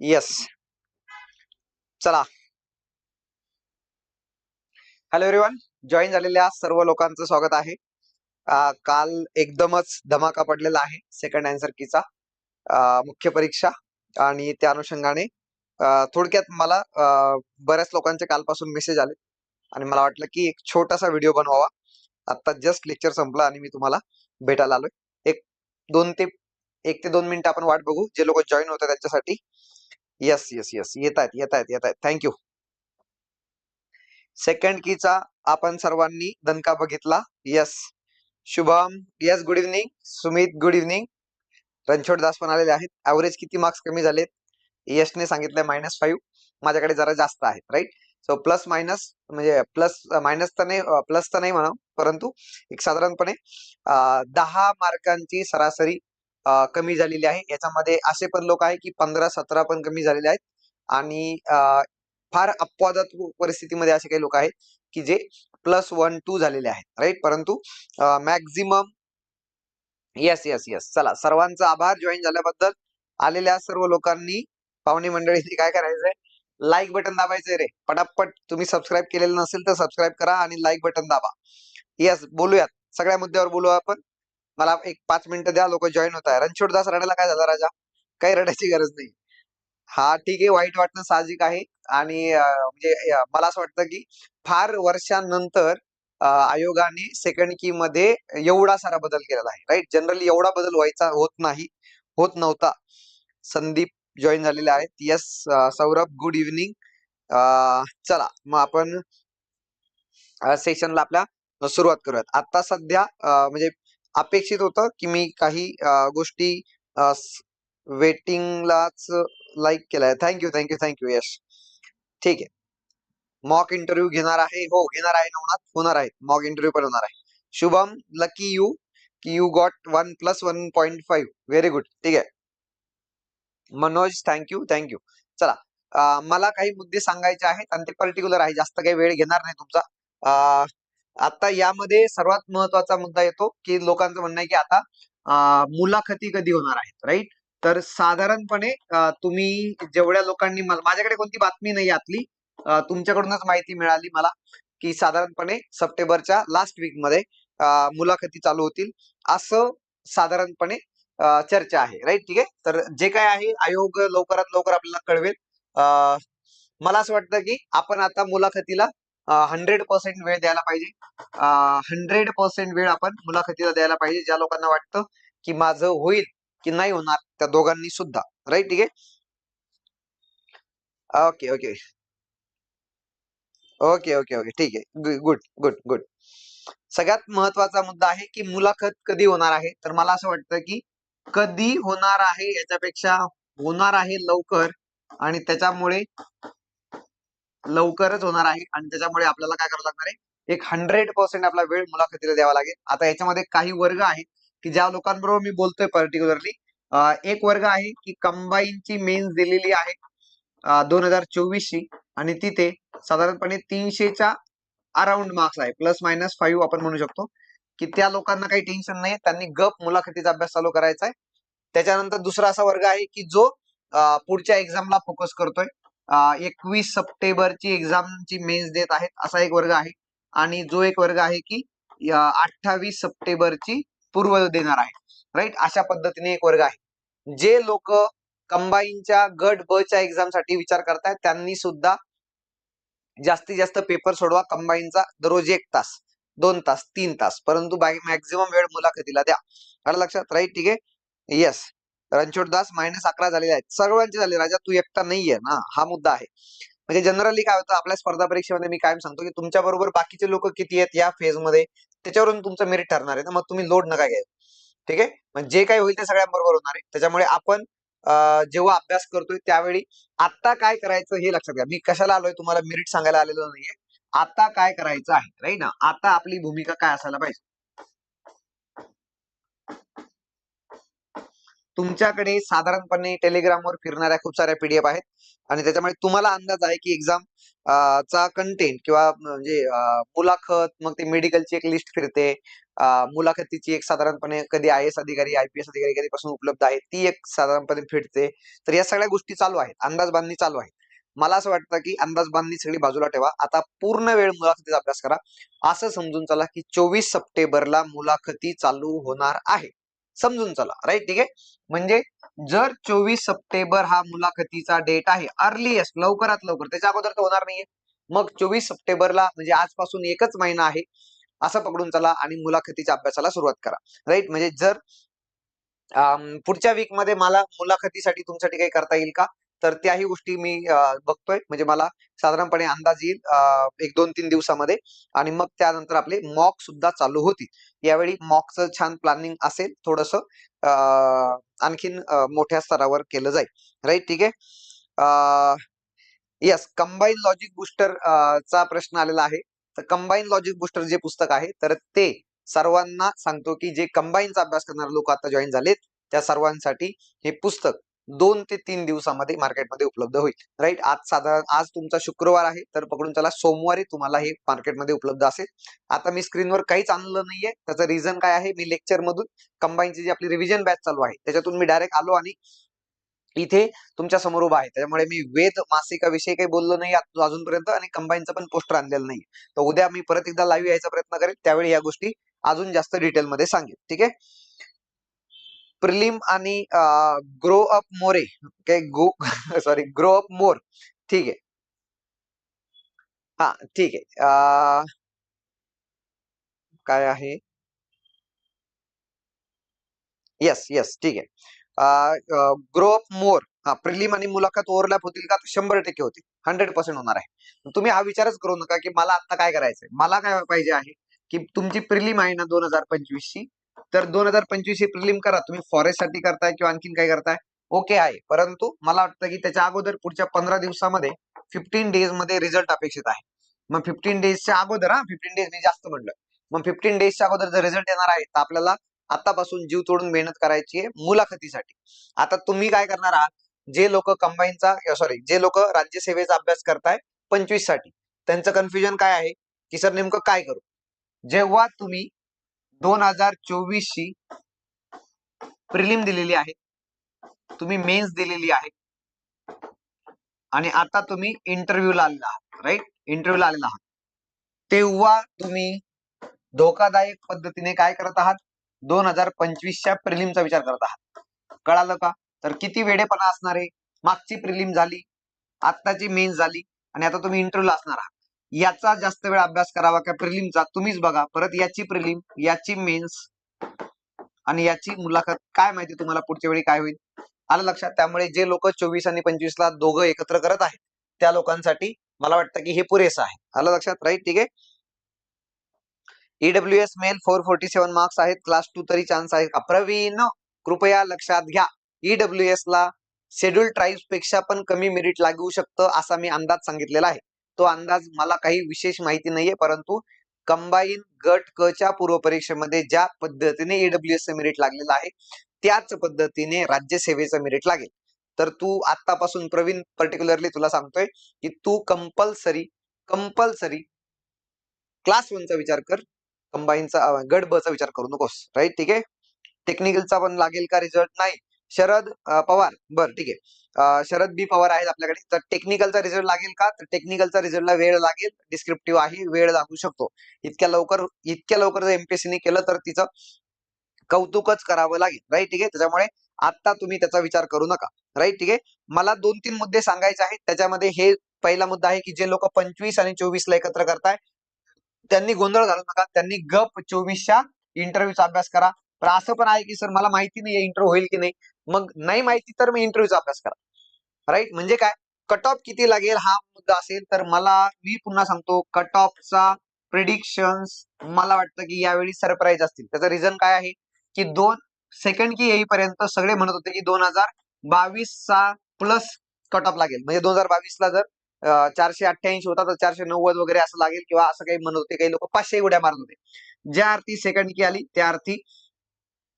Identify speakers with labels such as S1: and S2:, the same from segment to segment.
S1: Yes चला. Hello everyone join झालेल्या सर्व लोकांचं स्वागत आहे. काल एकदमच धमाका पडलेला आहे सेकंड अँसर कीचा मुख्य परीक्षा आणि त्या अनुषंगाने थोडक्यात मला बऱ्याच लोकांचे कालपासून मेसेज आले आणि मला वाटलं की एक छोटासा व्हिडिओ बनवावा. आता जस्ट लेक्चर संपलं आणि मी तुम्हाला भेटायला आलोय. एक दोन ते एक ते दोन मिनिटं आपण वाट बघू. जे लोक जॉईन होतात त्यांच्यासाठी येस येस येस येत आहेत येत आहेत येत आहेत थँक्यू सेकंड कीचा आपण सर्वांनी दणका बघितला. Yes Shubham. Yes good evening Sumit good evening Ranchhod Das पण आलेले आहेत. ऍव्हरेज किती मार्क्स कमी झालेत? यशने सांगितलंय मायनस फाईव्ह माझ्याकडे जरा जास्त आहेत राईट सो प्लस मायनस म्हणजे प्लस मायनस तर नाही प्लस तर नाही म्हणा परंतु एक साधारणपणे दहा मार्कांची सरासरी कमी झालेली आहे. याच्यामध्ये असे पण लोक आहे की पंधरा सतरा पण कमी झालेले आहेत. आणि फार अपवादात्मक परिस्थितीमध्ये असे काही लोक आहेत की जे प्लस वन टू झालेले आहेत. राईट परंतु मॅक्झिमम येस येस येस चला सर्वांचा आभार जॉईन झाल्याबद्दल. आलेल्या सर्व लोकांनी पाहुणे मंडळींनी काय करायचंय? लाईक बटन दाबायचंय रे. पटापट तुम्ही सबस्क्राईब केलेलं नसेल तर सबस्क्राईब करा आणि लाईक बटन दाबा. येस बोलूयात. सगळ्या मुद्द्यावर बोलू आपण. मला एक पाच मिनिटं द्या लोक जॉईन होत आहे रणछोडदास रडायला काय झालं राजा? काही रडायची गरज नाही. हा ठीक आहे वाईट वाटणं साहजिक आहे. आणि म्हणजे मला असं वाटतं की फार वर्षांनंतर आयोगाने सेकंड की मध्ये एवढा सारा बदल केलेला आहे राईट जनरली एवढा बदल व्हायचा होत नाही होत नव्हता. संदीप जॉईन झालेले आहेत. यस सौरभ गुड इव्हनिंग चला मग आपण सेशनला आपल्या सुरुवात करूयात. आता सध्या म्हणजे अपेक्षित होतं की मी काही गोष्टी वेटिंगलाच लाईक केलाय. Thank you thank you thank you Yash. ठीक आहे. मॉक इंटरव्ह्यू घेणार आहे. हो घेणार आहे नवनाथ. होणार आहे. मॉक इंटरव्ह्यू पण होणार आहे. शुभम लकी यू की you got one plus one point five very good ठीक आहे. मनोज थँक्यू थँक्यू चला मला काही मुद्दे सांगायचे आहेत आणि ते पर्टिक्युलर आहे. जास्त काही वेळ घेणार नाही तुमचा. आता यामध्ये सर्वात महत्त्वाचा मुद्दा येतो की लोकांचं म्हणणं आहे की आता मुलाखती कधी होणार आहेत राईट तर साधारणपणे तुम्ही जेवढ्या लोकांनी माझ्याकडे कोणती बातमी नाही यातली तुमच्याकडूनच माहिती मिळाली मला की साधारणपणे सप्टेंबरच्या लास्ट वीकमध्ये मुलाखती चालू होतील असं साधारणपणे चर्चा आहे राईट ठीक आहे? तर जे काय आहे आयोग लवकरात लवकर आपल्याला कळवेल. मला असं वाटतं की आपण आता मुलाखतीला हंड्रेड पर्सेंट वेळ द्यायला पाहिजे. हंड्रेड पर्सेंट वेळ आपण मुलाखतीला द्यायला पाहिजे ज्या लोकांना वाटतं की माझं होईल की नाही होणार त्या दोघांनी सुद्धा. राईट ठीक आहे? Okay okay okay okay okay ठीक आहे. गुड गुड गुड सगळ्यात महत्त्वाचा मुद्दा आहे की मुलाखत कधी होणार आहे? तर मला असं वाटतं की कधी होणार आहे याच्यापेक्षा होणार आहे लवकर आणि त्याच्यामुळे लवकरच होणार आहे आणि त्याच्यामुळे आपल्याला काय करावं लागणार आहे? एक हंड्रेड पर्सेंट आपला वेळ मुलाखतीला द्यावा लागेल. आता याच्यामध्ये काही वर्ग आहेत की ज्या लोकांबरोबर मी बोलतोय पर्टिक्युलरली एक वर्ग आहे की कंबाईनची मेन्स दिलेली आहे दोन हजार चोवीस ची आणि तिथे साधारणपणे तीनशेच्या अराउंड मार्क्स आहे. प्लस मायनस फाईव्ह आपण म्हणू शकतो की त्या लोकांना काही टेन्शन नाही त्यांनी गप मुलाखतीचा अभ्यास चालू करायचा आहे. त्याच्यानंतर दुसरा असा वर्ग आहे की जो पुढच्या एक्झामला फोकस करतोय. एकवीस सप्टेंबरची एक्झामची मेन्स देत आहेत असा एक वर्ग आहे. आणि जो एक वर्ग आहे की अठ्ठावीस सप्टेंबरची पूर्व देणार आहे. राईट? अशा पद्धतीने एक वर्ग आहे. जे लोक कंबाईनच्या गट ब च्या एक्झामसाठी विचार करतायत त्यांनी सुद्धा जास्तीत जास्त पेपर सोडवा कंबाईनचा दररोज एक तास दोन तास तीन तास. परंतु मॅक्झिमम वेळ मुलाखतीला द्या. आलं लक्षात? राईट? ठीक आहे? येस. रणछोड दास मायनस अकरा झालेले आहेत. सर्वांचे झाले. राजा तू एकटा नाहीये ना? हा मुद्दा आहे. म्हणजे जनरली काय होतं? आपल्या स्पर्धा परीक्षेमध्ये मी कायम सांगतो की तुमच्या बरोबर बाकीचे लोक किती आहेत या फेजमध्ये? त्याच्यावरून तुमचं मेरिट ठरणार आहे ना? मग तुम्ही लोड नका घ्यायचं ठीक आहे? जे काही होईल ते सगळ्यांबरोबर होणार आहे. त्याच्यामुळे आपण जेव्हा अभ्यास करतोय त्यावेळी आता काय करायचं हे लक्षात घ्या. मी कशाला आलोय? तुम्हाला मेरिट सांगायला आलेलो नाहीये. आता काय करायचं आहे? राईट ना? आता आपली भूमिका काय असायला पाहिजे? तुमच्याकडे साधारणपणे टेलिग्रामवर फिरणाऱ्या खूप साऱ्या पीडीएफ आहेत. आणि त्याच्यामुळे तुम्हाला अंदाज आहे की एक्झाम चा कंटेंट किंवा म्हणजे मुलाखत मग ते मेडिकलची एक लिस्ट फिरते. मुलाखतीची एक साधारणपणे कधी आय एस अधिकारी आय पी एस अधिकारी कधीपासून उपलब्ध आहे ती एक साधारणपणे फिरते. तर या सगळ्या गोष्टी चालू आहेत. अंदाज बांधणी चालू आहे. मला असं वाटतं की अंदाज बांधणी सगळी बाजूला ठेवा. आता पूर्ण वेळ मुलाखतीचा अभ्यास करा. असं समजून चला की चोवीस सप्टेंबरला मुलाखती चालू होणार आहे. समजून चला राईट ठीक आहे? म्हणजे जर चोवीस सप्टेंबर हा मुलाखतीचा डेट आहे अर्लीएस्ट लवकरात लवकर त्याच्या अगोदर तर होणार नाहीये. मग चोवीस सप्टेंबरला म्हणजे आजपासून एकच महिना आहे असं पकडून चला आणि मुलाखतीच्या अभ्यासाला सुरुवात करा. राईट म्हणजे जर अं, पुढच्या वीकमध्ये मला मुलाखतीसाठी तुमच्यासाठी काही करता येईल का? तर त्याही गोष्टी मी अं, बघतोय. म्हणजे मला साधारणपणे अंदाज येईल अं, एक दोन तीन दिवसामध्ये. आणि मग त्यानंतर आपले मॉक सुद्धा चालू होतील. यावेळी मॉकचं छान प्लॅनिंग असेल थोडस आणखीन मोठ्या स्तरावर केलं जाईल. राईट? ठीक आहे? यस. कंबाईन लॉजिक बुस्टर चा प्रश्न आलेला आहे. तर कंबाईन लॉजिक बुस्टर जे पुस्तक आहे तर ते सर्वांना सांगतो की जे कंबाईनचा अभ्यास करणारे लोक आता जॉईन झालेत त्या सर्वांसाठी हे पुस्तक दोन ते तीन दिवसामध्ये मार्केटमध्ये उपलब्ध होईल. राईट आज साधारण आज तुमचा शुक्रवार आहे तर पकडून चला सोमवारी तुम्हाला हे मार्केटमध्ये उपलब्ध असेल. आता मी स्क्रीनवर काहीच आणलं नाहीये. त्याचं रिझन काय आहे? मी लेक्चर मधून कंबाईनची जी आपली रिव्हिजन बॅच चालू आहे त्याच्यातून मी डायरेक्ट आलो आणि इथे तुमच्यासमोर उभा आहे. त्याच्यामुळे मी वेद मासिकाविषयी काही बोललो नाही अजूनपर्यंत आणि कंबाईनचं पण पोस्टर आणलेलं नाही तर उद्या मी परत एकदा लाईव्ह यायचा प्रयत्न करेन त्यावेळी या गोष्टी अजून जास्त डिटेल मध्ये सांगेन ठीक आहे? प्रिलिम आणि grow up more go sorry grow up more ठीक आहे. हा ठीक आहे. काय आहे? येस येस ठीक आहे. ग्रो अप मोर हा प्रिलिम आणि मुलाखत ओव्हरलॅप होतील का? शंभर टक्के होतील. हंड्रेड पर्सेंट होणार आहे. तुम्ही हा विचारच करू नका की मला आता काय करायचंय? मला काय पाहिजे आहे? की तुमची प्रिलिम आहे ना दोन हजार पंचवीस ची तर दोन हजार पंचवीस प्रिलिम करा. तुम्ही फॉरेस्टसाठी करताय किंवा आणखीन काय करताय ओके आहे. परंतु मला वाटतं की त्याच्या अगोदर पुढच्या पंधरा दिवसामध्ये फिफ्टीन डेजमध्ये रिझल्ट अपेक्षित आहे. मग फिफ्टीन डेजच्या अगोदर हा फिफ्टीन डेज मी जास्त म्हटलं. मग फिफ्टीन डेजच्या अगोदर जर रिझल्ट येणार आहे तर आपल्याला आतापासून जीव तोडून मेहनत करायची आहे मुलाखतीसाठी. आता तुम्ही काय करणार आहात? जे लोक कंबाईनचा सॉरी जे लोक राज्यसेवेचा अभ्यास करताय पंचवीससाठी त्यांचं कन्फ्युजन काय आहे? की सर नेमकं काय करू? जेव्हा तुम्ही दोन हजार चोवीस ची प्रिलिम दिलेली आहे. तुम्ही मेन्स दिलेली आहे. आणि आता तुम्ही इंटरव्ह्यूला आलेला आहात राईट इंटरव्ह्यूला आलेला आहात. तेव्हा तुम्ही धोकादायक पद्धतीने काय करत आहात? दोन हजार पंचवीसच्या प्रिलिमचा विचार करत आहात. कळालं का? तर किती वेडेपणा असणार आहे? मागची प्रिलिम झाली आत्ताची मेन्स झाली आणि आता तुम्ही इंटरव्ह्यूला असणार आहात. याचा जास्त वेळ अभ्यास करावा का प्रिलिमचा? तुम्हीच बघा. परत याची प्रिलिम याची मेन्स आणि याची मुलाखत. काय माहिती तुम्हाला पुढच्या वेळी काय होईल? आलं लक्षात? त्यामुळे जे लोक चोवीस आणि पंचवीस ला दोघं एकत्र करत आहेत त्या लोकांसाठी मला वाटतं की हे पुरेसं आहे. आलं लक्षात? राईट ठीक आहे? EW S male four forty seven marks आहेत. क्लास टू तरी चान्स आहे का प्रवीण कृपया लक्षात घ्या. ईडब्ल्यू एस ला शेड्यूल ट्राईब्सपेक्षा पण कमी मेरिट लागू शकतं असा मी अंदाज सांगितलेला आहे. तो अंदाज मला काही विशेष माहिती नाहीये परंतु कंबाईन गट क च्या पूर्व परीक्षेमध्ये ज्या पद्धतीने ईडब्ल्यू च मेरिट लागलेलं आहे त्याच पद्धतीने राज्यसेवेचं मेरिट लागेल. तर तू आतापासून प्रवीण पर्टिक्युलरली तुला सांगतोय की तू कंपल्सरी कंपल्सरी क्लास वनचा विचार कर कंबाईनचा गट ब चा विचार करू नकोस. राईट ठीक आहे? टेक्निकलचा पण लागेल का रिझल्ट नाही. शरद पवार. बर ठीक आहे. शरद बी पवार आहेत आपल्याकडे. तर टेक्निकलचा रिझल्ट लागेल का? तर टेक्निकलचा रिझल्टला वेळ लागेल. डिस्क्रिप्टिव्ह आहे वेळ लागू शकतो. इतक्या लवकर इतक्या लवकर जर एमपीएससीने केलं तर तिचं कौतुकच करावं लागेल. राईट ठीक आहे? त्याच्यामुळे आता तुम्ही त्याचा विचार करू नका. राईट ठीक आहे? मला दोन तीन मुद्दे सांगायचे आहेत. त्याच्यामध्ये हे पहिला मुद्दा आहे की जे लोक पंचवीस आणि चोवीस ला एकत्र करताय त्यांनी गोंधळ घालू नका. त्यांनी गप चोवीसच्या इंटरव्ह्यूचा अभ्यास करा. पण असं पण आहे की सर मला माहिती नाही इंटरव्ह्यू होईल की नाही. मग नाही माहिती तर मी इंटरव्ह्यूचा अभ्यास करा. राईट म्हणजे काय? कट ऑफ किती लागेल हा मुद्दा असेल तर मला मी पुन्हा सांगतो कट ऑफचा प्रिडिक्शन्स मला वाटतं की यावेळी सरप्राईज असतील. त्याचं रिझन काय आहे? की दोन सेकंड की येईपर्यंत सगळे म्हणत होते की दोन हजार बावीसचा प्लस कट ऑफ लागेल. म्हणजे दोन हजार बावीसला जर चारशे अठ्ठ्याऐंशी होता तर चारशे नव्वद वगैरे असं लागेल किंवा असं काही म्हणत होते काही लोक पाचशे उड्या मारत होते. ज्या अर्थी सेकंड की आली त्या अर्थी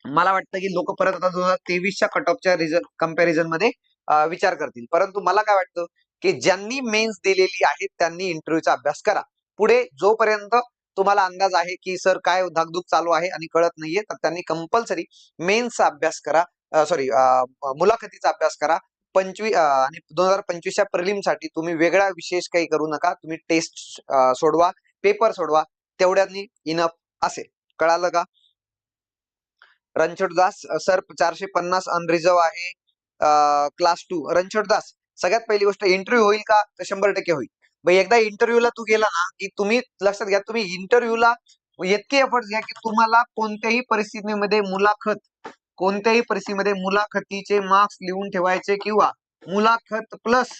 S1: मला वाटतं की लोक परत आता दोन हजार तेवीसच्या कट ऑफच्या रिझल्ट कंपॅरिझनमध्ये विचार करतील. परंतु मला काय वाटतं की ज्यांनी मेन्स दिलेली आहेत त्यांनी इंटरव्ह्यूचा अभ्यास करा. पुढे जोपर्यंत तुम्हाला अंदाज आहे की सर काय धाकधूक चालू आहे आणि कळत नाहीये तर त्यांनी कंपल्सरी मेन्सचा अभ्यास करा. सॉरी मुलाखतीचा अभ्यास करा. पंचवीस आणि दोन हजार पंचवीसच्या प्रिलिमसाठी तुम्ही वेगळा विशेष काही करू नका. तुम्ही टेस्ट सोडवा पेपर सोडवा तेवढ्यांनी इनफ असेल. कळालं का? रणछोडदास सर चारशे पन्नास अनरिझर्व आहे क्लास टू रणछोडदास सगळ्यात पहिली गोष्ट इंटरव्ह्यू होईल का? तर शंभर टक्के होईल. मग एकदा इंटरव्ह्यूला तू गेला ना की तुम्ही लक्षात घ्या तुम्ही इंटरव्ह्यूला इतके एफर्ट घ्या की तुम्हाला कोणत्याही परिस्थितीमध्ये मुलाखत कोणत्याही परिस्थितीमध्ये मुलाखतीचे मार्क्स लिहून ठेवायचे किंवा मुलाखत प्लस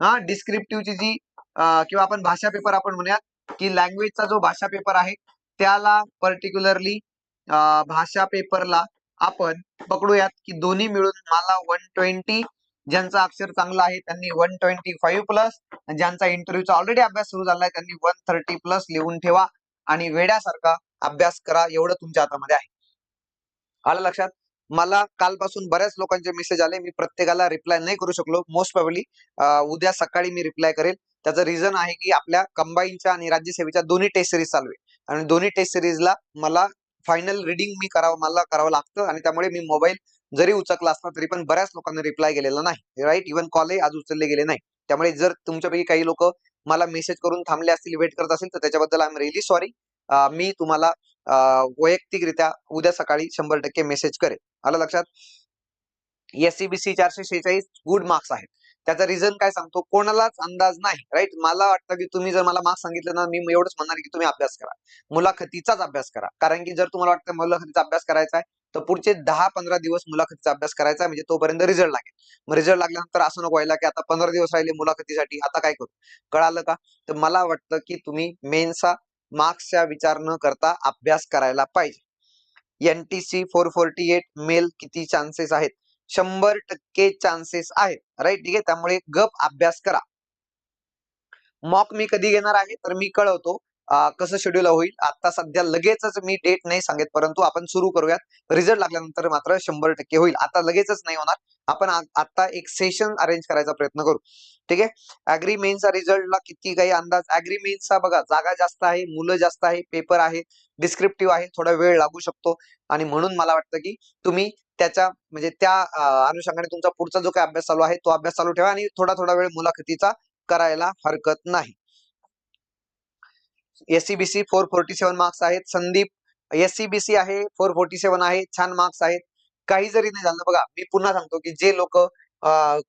S1: हा डिस्क्रिप्टिव्हची जी किंवा आपण भाषा पेपर आपण म्हणूयात की लँग्वेजचा जो भाषा पेपर आहे त्याला पर्टिक्युलरली भाषा पेपरला आपण पकडूयात की दोन्ही मिळून मला वन ट्वेंटी ज्यांचा अक्षर चांगला आहे त्यांनी वन ट्वेंटी फाईव्ह प्लस ज्यांचा इंटरव्ह्यूचा ऑलरेडी अभ्यास सुरू झालाय त्यांनी वन थर्टी प्लस लिहून ठेवा आणि वेड्यासारखा अभ्यास करा एवढं तुमच्या हातामध्ये आहे. आलं लक्षात? मला कालपासून बऱ्याच लोकांचे मेसेज आले मी प्रत्येकाला रिप्लाय नाही करू शकलो. मोस्ट प्रॉब्ली उद्या सकाळी मी रिप्लाय करेल. त्याचं रिझन आहे की आपल्या कंबाईनच्या आणि राज्यसेवेच्या दोन्ही टेस्ट सिरीज चालू आहे. आणि दोन्ही टेस्ट सिरीजला मला फायनल रिडिंग मी करावं मला करावं लागतं आणि त्यामुळे मी मोबाईल जरी उचकला असला तरी पण बऱ्याच लोकांना रिप्लाय गेलेला नाही. राईट इव्हन कॉलही आज उचलले गेले नाही. त्यामुळे जर तुमच्यापैकी काही लोक मला मेसेज करून थांबले असतील वेट करत असतील तर त्याच्याबद्दल आय एम रिली सॉरी मी तुम्हाला वैयक्तिकरित्या उद्या सकाळी शंभर टक्के मेसेज करेल आलं लक्षात? एससीबीसी चारशे शेहेचाळीस गुड मार्क्स आहेत. त्याचा रिझन काय सांगतो? कोणालाच अंदाज नाही राईट मला वाटतं की तुम्ही जर मला मार्क्स सांगितलं ना मी एवढंच म्हणणार की तुम्ही अभ्यास करा. मुलाखतीचाच अभ्यास करा. कारण की जर तुम्हाला वाटतं मुलाखतीचा अभ्यास करायचा आहे तर पुढचे दहा पंधरा दिवस मुलाखतीचा अभ्यास करायचा आहे म्हणजे तोपर्यंत रिझल्ट लागेल. मग रिझल्ट लागल्यानंतर असं नको व्हायला की आता पंधरा दिवस राहिले मुलाखतीसाठी आता काय करू? कळालं का? तर मला वाटतं की तुम्ही मेन्सचा मार्क्सचा विचार न करता अभ्यास करायला पाहिजे. NTC four forty eight male किती चान्सेस आहेत? शंभर टक्के चान्सेस आहेत. राईट ठीक? आहे त्यामुळे गप अभ्यास करा. मॉक मी कधी घेणार आहे? तर मी कळवतो. कसं शेड्यूल होईल? आता सध्या लगेचच मी डेट नाही सांगेत परंतु आपण सुरू करूयात. रिझल्ट लागल्यानंतर मात्र शंभर टक्के होईल. आता लगेचच नाही होणार. आपण आता एक सेशन अरेंज करायचा प्रयत्न करू. ठीक? आहे अॅग्री मेन्सचा रिझल्टला किती काही अंदाज? अॅग्री मेन्सचा बघा जागा जास्त आहे मुलं जास्त आहे पेपर आहे डिस्क्रिप्टिव्ह आहे थोडा वेळ लागू शकतो. आणि म्हणून मला वाटतं की तुम्ही त्याच्या म्हणजे त्या अनुषंगाने तुमचा पुढचा जो काही अभ्यास चालू आहे तो अभ्यास चालू ठेवा आणि थोडा थोडा वेळ मुलाखतीचा करायला हरकत नाही. SCBC four forty seven marks आहेत. संदीप एससीबीसी आहे फोर फोर्टी सेव्हन आहे छान मार्क्स आहेत. काही जरी नाही झालं बघा मी पुन्हा सांगतो की जे लोक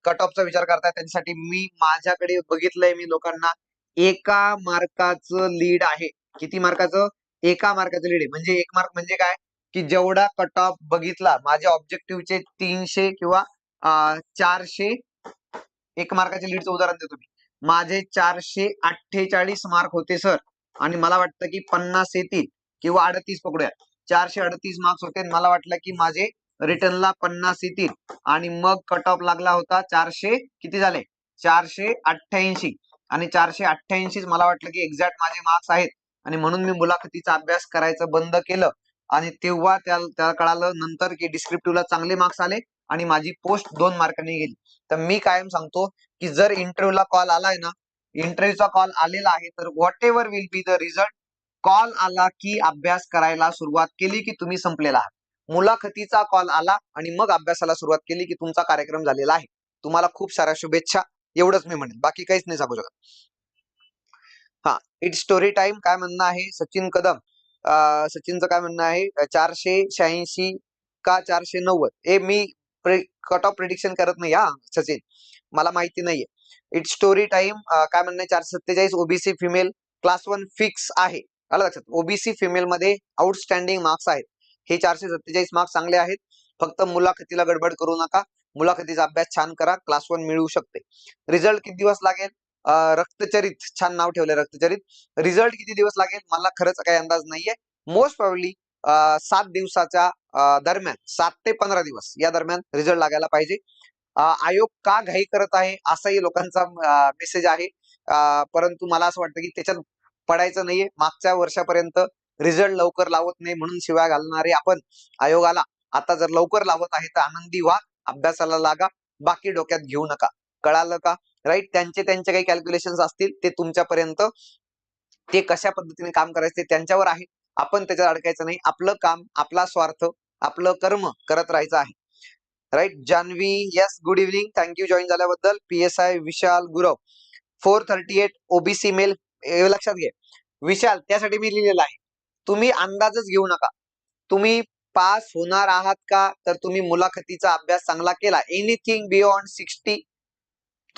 S1: कट ऑफचा विचार करतात त्यांच्यासाठी मी माझ्याकडे बघितलंय मी लोकांना एका मार्काचं लीड आहे. किती मार्काचं एका मार्काचं लीड आहे. म्हणजे एक मार्क म्हणजे काय? की जेवढा कट ऑफ बघितला माझ्या ऑब्जेक्टिव्हचे तीनशे किंवा चारशे एक मार्काचे लीडचं उदाहरण देतो मी. माझे चारशे अठ्ठेचाळीस मार्क होते सर आणि मला वाटतं की पन्नास येतील किंवा अडतीस पकडूया. चारशे अडतीस मार्क्स होते आणि मला वाटलं की माझे रिटर्नला पन्नास येतील आणि मग कट ऑफ लागला होता चारशे किती झाले? चारशे अठ्ठ्याऐंशी. आणि चारशे अठ्ठ्याऐंशीच मला वाटलं की एक्झॅक्ट माझे मार्क्स आहेत. आणि म्हणून मी मुलाखतीचा अभ्यास करायचं बंद केलं. आणि तेव्हा त्या त्याला कळालं नंतर की डिस्क्रिप्टिव्हला चांगले मार्क्स आले आणि माझी पोस्ट दोन मार्कांनी गेली. तर मी कायम सांगतो की जर इंटरव्ह्यूला कॉल आलाय ना इंटरव्ह्यूचा कॉल आलेला आहे तर whatever will be the result call आला की अभ्यास करायला सुरुवात केली की तुम्ही संपलेला आहात. मुलाखतीचा कॉल आला आणि मग अभ्यासाला सुरुवात केली की तुमचा कार्यक्रम झालेला आहे. तुम्हाला खूप साऱ्या शुभेच्छा एवढंच मी म्हणेन. बाकी काहीच नाही सांगू शकत. हा इट स्टोरी टाइम काय म्हणणं आहे? सचिन कदम. सचिनचं काय म्हणणं आहे? चारशे शहाऐंशी का चारशे नव्वद? हे मी कट ऑफ प्रिडिक्शन करत नाही हा सचिन. मला माहिती नाहीये. इट स्टोरी टाइम काय म्हणणं आहे? चारशे सत्तेचाळीस OBC female class one fix आहे. आलं लक्षात? ओबीसी फिमेल मध्ये आउटस्टँडिंग मार्क्स आहेत. हे चारशे सत्तेचाळीस मार्क्स चांगले आहेत. फक्त मुलाखतीला गडबड करू नका. मुलाखतीचा अभ्यास छान करा. क्लास वन मिळू शकते. रिझल्ट किती दिवस लागेल? रक्तचरित छान नाव ठेवलंय रक्तचरित. रिझल्ट किती दिवस लागेल मला खरंच काही अंदाज नाहीये. मोस्ट प्रॉब्ली सात दिवसाच्या दरम्यान सात ते पंधरा दिवस या दरम्यान रिझल्ट लागायला पाहिजे. आयोग का घाई करत आहे असाही लोकांचा मेसेज आहे. परंतु मला असं वाटतं की त्याच्यात पडायचं नाहीये. मागच्या वर्षापर्यंत रिझल्ट लवकर लावत नाही म्हणून शिवाय घालणारे आपण आयोगाला आता जर लवकर लावत आहे तर आनंदी व्हा अभ्यासाला लागा बाकी डोक्यात घेऊ नका. कळालं का? राईट त्यांचे त्यांचे काही कॅल्क्युलेशन असतील ते तुमच्यापर्यंत ते कशा पद्धतीने काम करायचे त्यांच्यावर आहे. आपण त्याच्यात अडकायचं नाही. आपलं काम आपला स्वार्थ आपलं कर्म करत राहायचं आहे. Right Janhavi yes good evening thank you join झाल्याबद्दल. P S I Vishal Gurav four thirty eight OBC male लक्षात घे. विशाल त्यासाठी मी लिहिलेलं आहे. तुम्ही अंदाजच घेऊ नका. तुम्ही पास होणार आहात का? तर तुम्ही मुलाखतीचा अभ्यास चांगला केला. एनिथिंग बियॉन्ड सिक्स्टी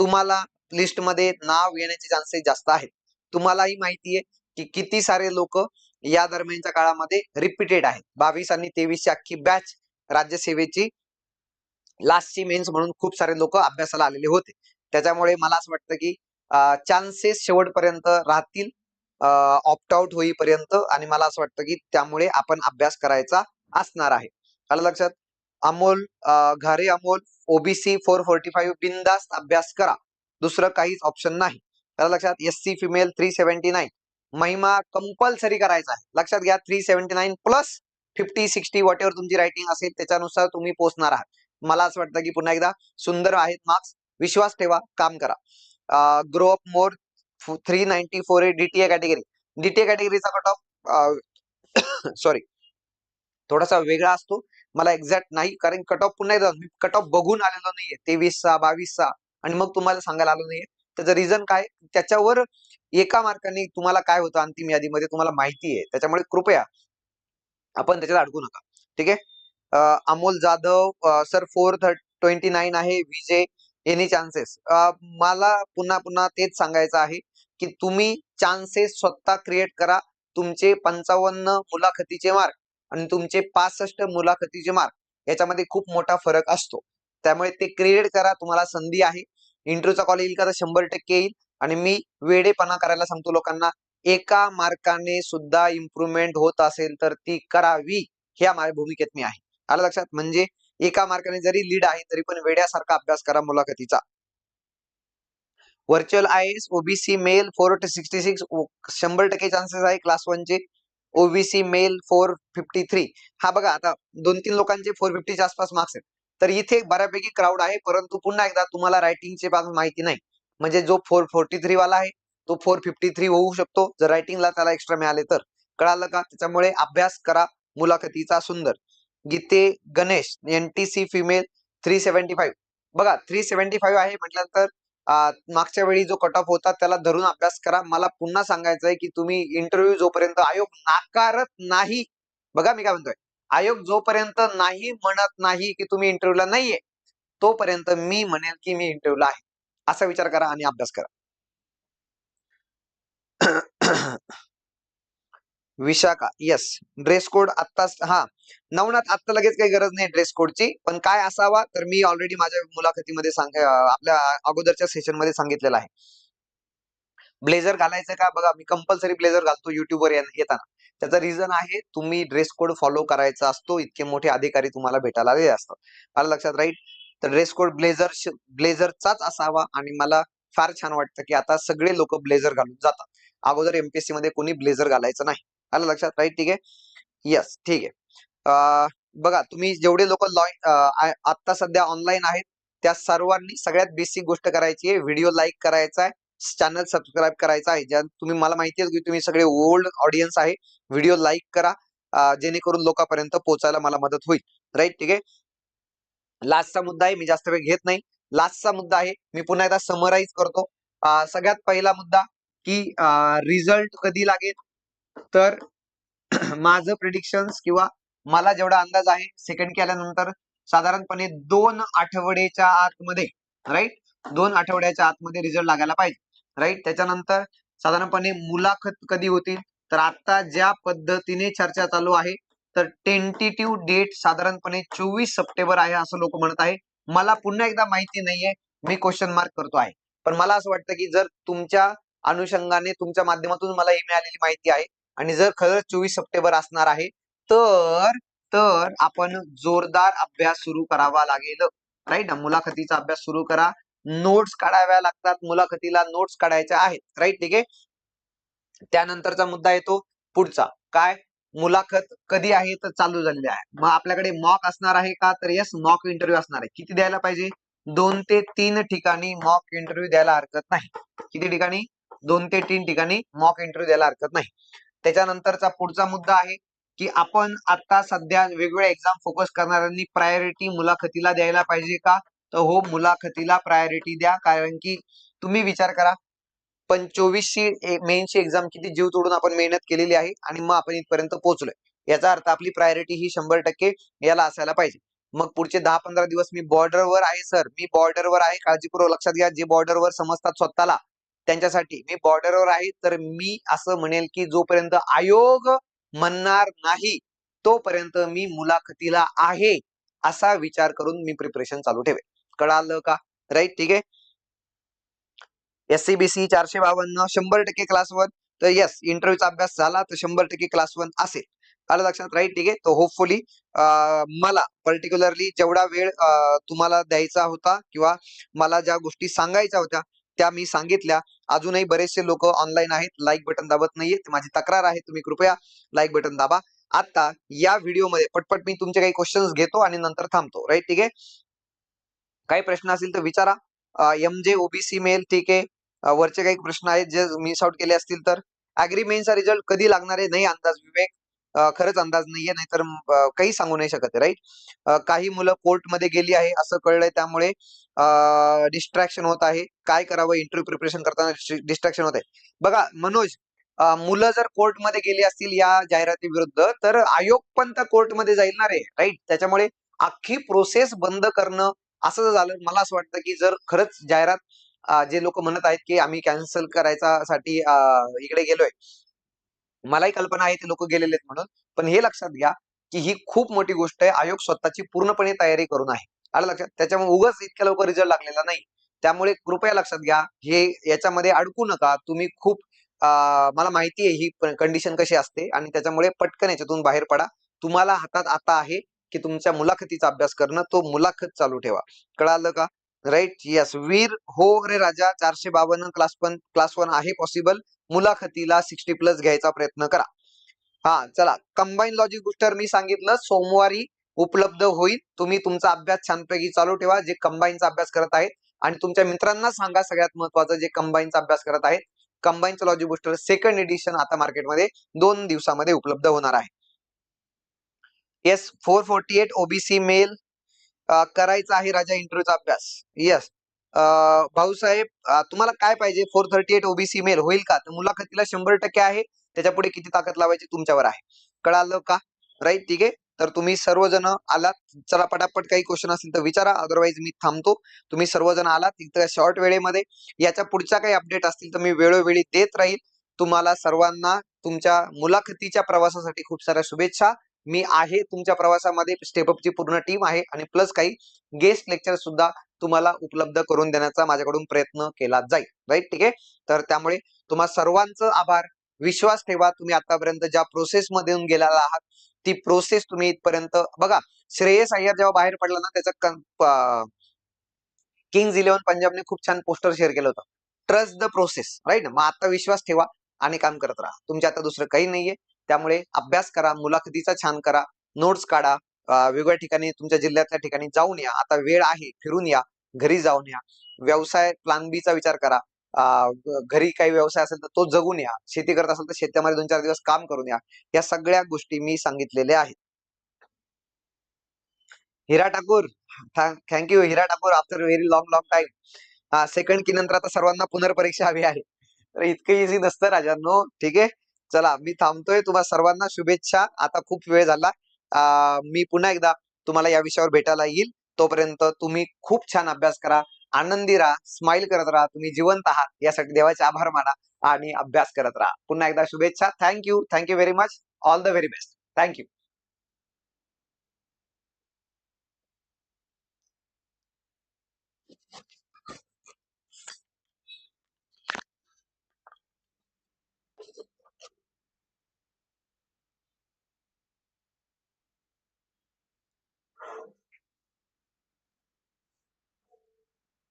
S1: तुम्हाला लिस्टमध्ये नाव येण्याचे चान्सेस जास्त आहेत. तुम्हालाही माहिती आहे की किती सारे लोक या दरम्यानच्या काळामध्ये रिपीटेड आहेत. बावीस आणि तेवीसची अख्खी बॅच राज्यसेवेची लास्टची मेन्स म्हणून खूप सारे लोक अभ्यासाला आलेले होते. त्याच्यामुळे मला असं वाटतं की चान्सेस शेवटपर्यंत राहतील ऑप्ट आउट होईपर्यंत आणि मला असं वाटतं की त्यामुळे आपण अभ्यास करायचा असणार आहे. आलं लक्षात? Amol Ghare Amol OBC four forty five बिंदास्त अभ्यास करा. दुसरं काहीच ऑप्शन नाही. आलं लक्षात S C female three seventy nine Mahima compulsory करायचा आहे. लक्षात घ्या three seventy nine plus fifty sixty whatever तुमची रायटिंग असेल त्याच्यानुसार तुम्ही पोहोचणार आहात. मला असं वाटतं की पुन्हा एकदा सुंदर आहेत मार्क्स विश्वास ठेवा काम करा. Grow up more three ninety four A DTA category DTA कॅटेगरीचा cut off sorry थोडासा वेगळा असतो. मला एक्झॅक्ट नाही कारण कट ऑफ पुन्हा एकदा मी कट ऑफ बघून आलेलो नाहीये. तेवीसचा बावीसचा आणि मग तुम्हाला सांगायला आलो नाहीये. त्याचं रिझन काय त्याच्यावर एका मार्काने तुम्हाला काय होतं अंतिम यादीमध्ये तुम्हाला माहिती आहे. त्याच्यामुळे कृपया आपण त्याच्यात अडकू नका. ठीक आहे? Amol Jadhav sir four twenty nine आहे. विजय एनी चान्सेस मला पुन्हा पुन्हा तेच सांगायचं आहे की तुम्ही चान्सेस स्वतः क्रिएट करा. तुमचे पंचावन्न मुलाखतीचे मार्क आणि तुमचे पासष्ट मुलाखतीचे मार्क याच्यामध्ये खूप मोठा फरक असतो. त्यामुळे ते क्रिएट करा तुम्हाला संधी आहे. इंटरव्ह्यूचा कॉल येईल का तर शंभर टक्के येईल. आणि मी वेडेपणा करायला सांगतो लोकांना एका मार्काने सुद्धा इम्प्रुव्हमेंट होत असेल तर ती करावी ह्या माझ्या भूमिकेत मी आहे. आलं लक्षात? म्हणजे एका मार्काने जरी लीड आहे तरी पण वेड्यासारखा अभ्यास करा मुलाखतीचा. Virtual I S OBC male four sixty six शंभर टक्के चान्सेस आहे class वनचे OBC male four fifty three. हा बघा आता दोन तीन लोकांचे फोर फिफ्टीच्या आसपास मार्क्स आहेत. तर इथे बऱ्यापैकी क्राऊड आहे परंतु पुन्हा एकदा तुम्हाला रायटिंगचे बाबत माहिती नाही. म्हणजे जो फोर फोर्टी थ्री वाला आहे तो फोर फिफ्टी थ्री होऊ शकतो. जर रायटिंगला त्याला एक्स्ट्रा मिळाले तर. कळालं का? त्याच्यामुळे अभ्यास करा मुलाखतीचा सुंदर. Gite Ganesh NTC female three seventy five बघा थ्री सेव्हन्टी फाईव्ह आहे म्हटल्यानंतर मागच्या वेळी जो कट ऑफ होता त्याला धरून अभ्यास करा. मला पुन्हा सांगायचं आहे की तुम्ही इंटरव्ह्यू जोपर्यंत आयोग नाकारत नाही बघा मी काय म्हणतोय. आयोग जोपर्यंत नाही म्हणत नाही की तुम्ही इंटरव्ह्यूला नाहीये तोपर्यंत मी म्हणेल की मी इंटरव्ह्यूला आहे. असा विचार करा आणि अभ्यास करा. विशाखा येस ड्रेस कोड आत्ताच हा. नवनाथ आत्ता लगेच काही गरज नाही ड्रेस कोडची पण काय असावा तर मी ऑलरेडी माझ्या मुलाखतीमध्ये सांग आपल्या अगोदरच्या सेशनमध्ये सांगितलेलं आहे. ब्लेझर घालायचं का? बघा मी कंपल्सरी ब्लेझर घालतो युट्यूबवर येताना. त्याचा रिझन आहे तुम्ही ड्रेस कोड फॉलो करायचा असतो इतके मोठे अधिकारी तुम्हाला भेटायला आले असतात. मला लक्षात राईट तर ड्रेस कोड ब्लेझर ब्लेझरचाच असावा आणि मला फार छान वाटतं की आता सगळे लोक ब्लेझर घालून जातात. अगोदर एमपीएससी मध्ये कोणी ब्लेझर घालायचं नाही. आलं लक्षात राईट ठीक आहे? यस ठीक आहे. बघा तुम्ही जेवढे लोक आता सध्या ऑनलाईन आहेत त्या सर्वांनी सगळ्यात बेसिक गोष्ट करायची आहे. व्हिडिओ लाईक करायचा आहे चॅनल सबस्क्राईब करायचा आहे. ज्या तुम्ही मला माहिती आहे की तुम्ही सगळे ओल्ड ऑडियन्स आहे. व्हिडिओ लाईक करा जेणेकरून लोकांपर्यंत पोहोचायला मला मदत होईल. राईट ठीक आहे? लास्टचा मुद्दा आहे मी जास्त वेळ घेत नाही. लास्टचा मुद्दा आहे मी पुन्हा एकदा समराईज करतो. सगळ्यात पहिला मुद्दा की रिझल्ट कधी लागेल? तर माझं प्रिडिक्शन किंवा मला जेवढा अंदाज आहे सेकंड केल्यानंतर साधारणपणे दोन आठवड्याच्या आतमध्ये राईट दोन आठवड्याच्या आतमध्ये रिझल्ट लागायला पाहिजे राईट त्याच्यानंतर साधारणपणे मुलाखत कधी होतील? तर आता ज्या पद्धतीने चर्चा चालू आहे तर टेंटेटिव्ह डेट साधारणपणे चोवीस सप्टेंबर आहे असं लोक म्हणत आहे. मला पुन्हा एकदा माहिती नाहीये मी क्वेश्चन मार्क करतो आहे. पण मला असं वाटतं की जर तुमच्या अनुषंगाने तुमच्या माध्यमातून मला ही मिळालेली माहिती आहे आणि जर खरंच चोवीस सप्टेंबर असणार आहे तर तर आपण जोरदार अभ्यास सुरू करावा लागेल. राईट मुलाखतीचा अभ्यास सुरू करा. नोट्स काढाव्या लागतात. मुलाखतीला नोट्स काढायच्या आहेत. राईट ठीक आहे? त्यानंतरचा मुद्दा येतो पुढचा. काय? मुलाखत कधी आहे तर चालू झालेली आहे. मग आपल्याकडे मॉक असणार आहे का? तर यस मॉक इंटरव्ह्यू असणार आहे. किती द्यायला पाहिजे? दोन ते तीन ठिकाणी मॉक इंटरव्ह्यू द्यायला हरकत नाही. किती ठिकाणी? दोन ते तीन ठिकाणी मॉक इंटरव्ह्यू द्यायला हरकत नाही. त्याच्यानंतरचा पुढचा मुद्दा आहे की आपण आता सध्या वेगवेगळ्या एक्झाम फोकस करणाऱ्यांनी प्रायोरिटी मुलाखतीला द्यायला पाहिजे का? तर हो मुलाखतीला प्रायोरिटी द्या. कारण की तुम्ही विचार करा पण चोवीसची मेनची एक्झाम किती जीव तोडून आपण मेहनत केलेली आहे आणि मग आपण इथपर्यंत पोहोचलोय. याचा अर्थ आपली प्रायोरिटी ही शंभर टक्के याला असायला पाहिजे. मग पुढचे दहा पंधरा दिवस मी बॉर्डरवर आहे सर मी बॉर्डरवर आहे. काळजीपूर्वक लक्षात घ्या. जे बॉर्डरवर समजतात स्वतःला त्यांच्यासाठी. मी बॉर्डरवर आहे तर मी असं म्हणेल की जोपर्यंत आयोग म्हणणार नाही तोपर्यंत मी मुलाखतीला आहे असा विचार करून मी प्रिपरेशन चालू ठेवेल कळालं का? राईट ठीक आहे? एस सी बी सी चारशे बावन्न शंभर टक्के क्लास वन तर येस इंटरव्ह्यूचा अभ्यास झाला तर शंभर टक्के क्लास वन असेल. आलं लक्षात? राईट ठीक आहे? तर होपफुली मला पर्टिक्युलरली जेवढा वेळ तुम्हाला द्यायचा होता किंवा मला ज्या गोष्टी सांगायच्या होत्या त्या मी सांगितल्या. अजूनही बरेचसे लोक ऑनलाईन आहेत. लाईक बटन दाबत नाहीयेत माझी तक्रार आहे. तुम्ही कृपया लाईक बटन दाबा. आता या व्हिडिओमध्ये पटपट मी तुमचे काही क्वेश्चन्स घेतो आणि नंतर थांबतो. राईट ठीक आहे? काही प्रश्न असतील तर विचारा. एम जे ओबीसी मेल ठीक आहे. वरचे काही प्रश्न आहेत जे मिस आउट केले असतील तर. अॅग्री मेन्सचा रिझल्ट कधी लागणार आहे? नाही अंदाज विवेक. खरंच अंदाज नाहीये नाहीतर काही सांगू नाही शकत राईट? काही मुलं कोर्टमध्ये गेली आहे असं कळलंय त्यामुळे डिस्ट्रॅक्शन होत आहे. काय करावं? इंटरव्ह्यू प्रिपरेशन करताना डिस्ट्रॅक्शन होत आहे. बघा मनोज मुलं जर कोर्टमध्ये गेली असतील या जाहिराती विरुद्ध तर आयोग पण त्या कोर्टमध्ये जाईल ना रे राईट? त्याच्यामुळे अख्खी प्रोसेस बंद करणं असं जर झालं मला असं वाटतं की जर खरंच जाहिरात जे लोक म्हणत आहेत की आम्ही कॅन्सल करायचा साठी इकडे गेलोय मलाही कल्पना आहे ते लोक गेलेले आहेत म्हणून. पण हे लक्षात घ्या की ही खूप मोठी गोष्ट आहे. आयोग स्वतःची पूर्णपणे तयारी करून आहे. आलं लक्षात? त्याच्यामुळे उगाच इतक्या लवकर रिझल्ट लागलेला नाही. त्यामुळे कृपया लक्षात घ्या हे याच्यामध्ये अडकू नका. तुम्ही खूप मला माहिती आहे ही कंडिशन कशी असते आणि त्याच्यामुळे पटकन याच्यातून बाहेर पडा. तुम्हाला हातात आता आहे की तुमच्या मुलाखतीचा अभ्यास करणं तो मुलाखत चालू ठेवा. कळालं का? राईट यस वीर हो रे राजा चारशे बावन्न क्लास वन क्लास वन आहे पॉसिबल मुलाखतीला सिक्स्टी प्लस घ्यायचा प्रयत्न करा. हा चला. कंबाईन लॉजिक बुस्टर मी सांगितलं सोमवारी उपलब्ध होईल. तुम्ही तुमचा अभ्यास छानपैकी चालू ठेवा जे कंबाईनचा अभ्यास करत आहेत. आणि तुमच्या मित्रांना सांगा सगळ्यात महत्वाचं जे कंबाईनचा अभ्यास करत आहेत. कंबाईनचं लॉजिक बुस्टर सेकंड एडिशन आता मार्केटमध्ये दोन दिवसामध्ये उपलब्ध होणार आहे. Yes four forty eight OBC male करायचा आहे राजा इंटरव्ह्यूचा अभ्यास. येस भाऊसाहेब तुम्हाला काय पाहिजे? Four thirty eight OBC male होईल का? तर मुलाखतीला शंभर टक्के आहे. त्याच्या पुढे किती ताकद लावायची तुमच्यावर आहे. कळालं का? राईट ठीक आहे? तर तुम्ही सर्वजण आलात. चला पटापट काही क्वेश्चन असतील तर विचारा. अदरवाईज मी थांबतो. तुम्ही सर्वजण आलात इथं शॉर्ट वेळेमध्ये. याच्या पुढच्या काही अपडेट असतील तर मी वेळोवेळी देत राहील. तुम्हाला सर्वांना तुमच्या मुलाखतीच्या प्रवासासाठी खूप साऱ्या शुभेच्छा. मी आहे तुमच्या प्रवासामध्ये. स्टेपअपची पूर्ण टीम आहे. आणि प्लस काही गेस्ट लेक्चर सुद्धा तुम्हाला उपलब्ध करून देण्याचा माझ्याकडून प्रयत्न केला जाईल. राईट ठीक आहे? तर त्यामुळे तुम्हा सर्वांचं आभार. विश्वास ठेवा. तुम्ही आतापर्यंत ज्या प्रोसेस मधून गेलेला आहात ती प्रोसेस तुम्ही इथपर्यंत बघा. श्रेयस अय्यर जेव्हा बाहेर पडला ना त्याचं किंग्ज इलेव्हन पंजाबने खूप छान पोस्टर शेअर केलं होतं. ट्रस्ट द प्रोसेस राईट मग आता विश्वास ठेवा आणि काम करत राहा. तुमच्या आता दुसरं काही नाहीये. त्यामुळे अभ्यास करा मुलाखतीचा छान करा नोट्स काढा. वेगवेगळ्या ठिकाणी तुमच्या जिल्ह्यातल्या ठिकाणी जाऊन या. आता वेळ आहे फिरून या. घरी जाऊन या. व्यवसाय प्लान बी चा विचार करा. घरी काही व्यवसाय असेल तर तो जगून या. शेती करत असेल तर शेतामध्ये दोन चार दिवस काम करून या. या सगळ्या गोष्टी मी सांगितलेल्या आहेत. Hira Thakur thank you Hira Thakur after very long long time second की नंतर आता सर्वांना पुनर्परीक्षा हवी आहे. तर इतकं इझी नसतं राजांनो ठीक आहे? चला मी थांबतोय. तुम्हाला सर्वांना शुभेच्छा. आता खूप वेळ झाला. मी पुन्हा एकदा तुम्हाला या विषयावर भेटायला येईल. तोपर्यंत तुम्ही खूप छान अभ्यास करा आनंदी राहा स्माइल करत राहा तुम्ही जिवंत आहात यासाठी देवाचे आभार माना आणि अभ्यास करत राहा. पुन्हा एकदा शुभेच्छा. Thank you thank you very much all the very best thank you